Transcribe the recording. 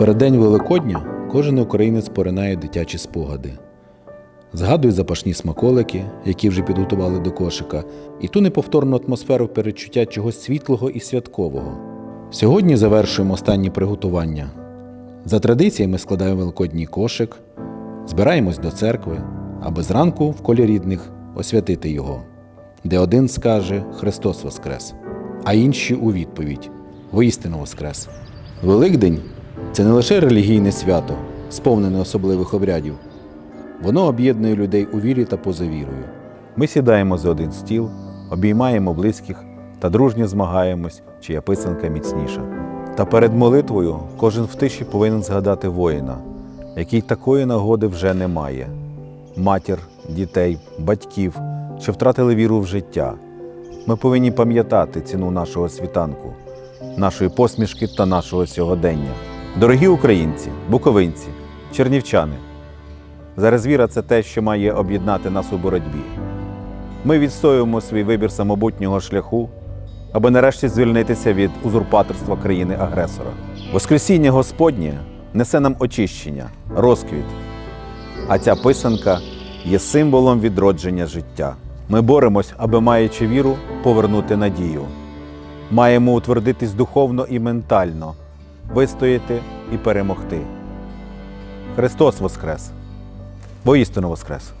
переддень Великодня кожен українець поринає дитячі спогади. Згадує запашні смаколики, які вже підготували до кошика, і ту неповторну атмосферу передчуття чогось світлого і святкового. Сьогодні завершуємо останні приготування. За традиціями складаємо великодній кошик, збираємось до церкви, аби зранку в колі рідних освятити його, де один скаже Христос Воскрес, а інші у відповідь Воістину Воскрес. Великдень це не лише релігійне свято, сповнене особливих обрядів. Воно об'єднує людей у вірі та поза вірою. Ми сідаємо за один стіл, обіймаємо близьких та дружньо змагаємось, чия писанка міцніша. Та перед молитвою кожен в тиші повинен згадати воїна, який такої нагоди вже немає. Матір, дітей, батьків, що втратили віру в життя. Ми повинні пам'ятати ціну нашого світанку, нашої посмішки та нашого сьогодення. Дорогі українці, буковинці, чернівчани, зараз віра це те, що має об'єднати нас у боротьбі. Ми відстоюємо свій вибір самобутнього шляху, аби нарешті звільнитися від узурпаторства країни-агресора. Воскресіння Господнє несе нам очищення, розквіт, а ця писанка є символом відродження життя. Ми боремось, аби, маючи віру, повернути надію. Маємо утвердитись духовно і ментально, вистояти і перемогти. Христос Воскрес! Воістину Воскрес!